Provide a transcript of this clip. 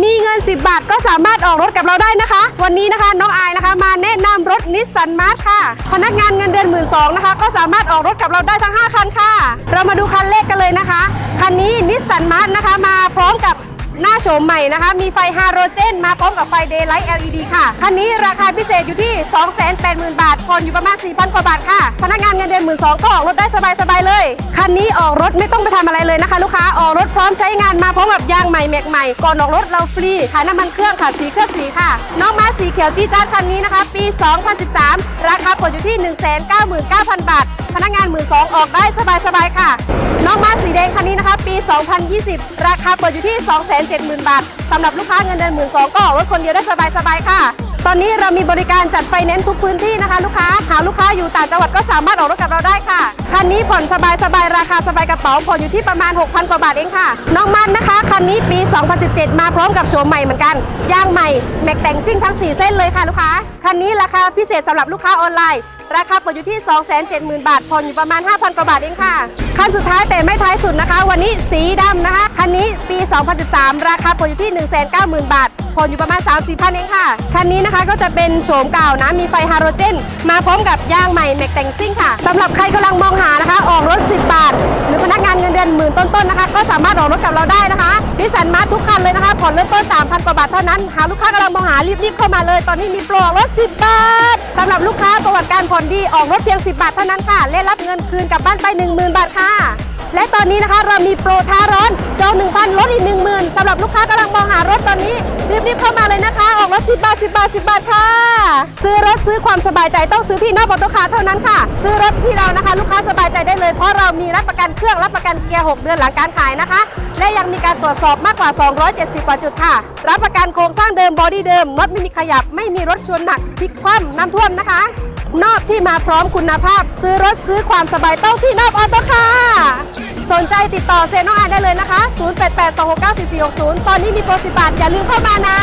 มีเงิน 10 บาทก็สามารถออกรถกับเราได้นะคะ วันนี้นะคะน้องอายนะคะ มาแนะนำรถนิสสันมาร์ทค่ะ พนักงานเงินเดือนหมื่นสองนะคะ ก็สามารถออกรถกับเราได้ทั้ง 5 คันค่ะ เรามาดูคันเลขกันเลยนะคะ คันนี้นิสสันมาร์ทนะคะ มาพร้อมกับ หน้าโฉมใหม่นะคะ มีไฟฮาโรเจน มาพร้อมกับไฟเดย์ไลท์ LED ค่ะ คันนี้ราคาพิเศษอยู่ที่ 280,000 บาท ผ่อนอยู่ประมาณ 4,000 กว่าบาทค่ะ พนักงานเงินเดือน 1 2 0 0ก็ออกรถได้สบาย ๆ เลย คันนี้ออกรถไม่ต้องไปทำอะไรเลยนะคะ ลูกค้า ออกรถพร้อมใช้งานมาพร้อมกับยางใหม่แม็กใหม่ ก่อนออกรถเราฟรีขายน้ำมันเครื่องค่ะ สีเครื่องสีค่ะ น้องมาสีเขียวจี้จ้าคันนี้นะคะ ปี 2013 ราคาเปิดอยู่ที่ 199,000 บาท พนักงาน 1 2 0 0ออกได้สบายๆค่ะ น้องมาสีแดงคันนี้ นะคะปี 2020 ราคาเปิดอยู่ที่ 270,000 บาทสำหรับลูกค้าเงินเดือน 1 2 0 0ก็ออกรถคนเดียวได้สบายๆค่ะ ตอนนี้เรามีบริการจัดไฟแนนซ์ทุกพื้นที่นะคะ ลูกค้าหาลูกค้าอยู่ต่างจังหวัดก็สามารถออกรถกับเราได้ค่ะคันนี้ผ่อนสบายๆราคาสบายกระเป๋าผ่อนอยู่ที่ประมาณ 6,000 กว่าบาทเองค่ะ น้องมันนะคะคันนี้ปี 2017 มาพร้อมกับโฉมใหม่เหมือนกันยางใหม่แม็กแต่งซิ่งทั้ง 4 เส้นเลยค่ะลูกค้าคันนี้ราคาพิเศษสำหรับลูกค้าออนไลน์ราคาเปิดอยู่ที่ 270,000 บาท ผ่อนอยู่ประมาณ 5,000 กว่าบาทเองค่ะ คันสุดท้ายแต่ไม่ท้ายสุดนะคะ วันนี้สีดำนะคะ คันนี้ปี 2013 ราคาเปิดอยู่ที่ 190,000 บาท ผ่อนอยู่ประมาณ 3 4 0 0 0 เองค่ะ คันนี้นะคะก็จะเป็นโฉมเก่านะ มีไฟฮาโรเจน มาพร้อมกับยางใหม่แม็กแต่งซิ่งค่ะ สำหรับใครกำลังมองหานะคะ ออกรถ 10 บาท เป็นหมื่นต้นๆนะคะ ก็สามารถออกรถกับเราได้นะคะนิสันมาทุกคันเลยนะคะผ่อนเริ่มต้น 3,000 กว่าบาทเท่านั้น หาลูกค้ากำลังมองหารีบๆเข้ามาเลย ตอนนี้มีโปรออกรถ 10 บาทสำหรับลูกค้าประวัติการผ่อนดีออกรถเพียง 10 บาทเท่านั้นค่ะและรับเงินคืนกลับบ้านไป 10,000 บาทค่ะ และตอนนี้นะคะเรามีโปรท้าร้อนจอง1,000ลดอีก 10,000สำหรับลูกค้ากำลังมองหารถตอนนี้ รีบๆเข้ามาเลยนะคะ ออกรถ 10 บาท 10 บาท 10 บาทค่ะ ซื้อรถซื้อความสบายใจต้องซื้อที่นอกบอตคาเท่านั้นค่ะ ซื้อรถที่เรานะคะ ลูกค้าสบายใจได้เลยเพราะเรามีรับประกันเครื่องรับประกันเกียร์ 6 เดือนหลังการขายนะคะ และยังมีการตรวจสอบมากกว่า 270 กว่าจุดค่ะ รับประกันโครงสร้างเดิมบอดี้เดิมรถไม่มีขยับไม่มีรถชนหนักพลิกคว่ำน้ำท่วมนะคะ นอบที่มาพร้อมคุณภาพ ซื้อรถซื้อความสบายต้องที่นอบออโต้ค่ะ สนใจติดต่อเซนน้องอานได้เลยนะคะ 0882694460 ตอนนี้มีโปรสิบบาทอย่าลืมเข้ามานะ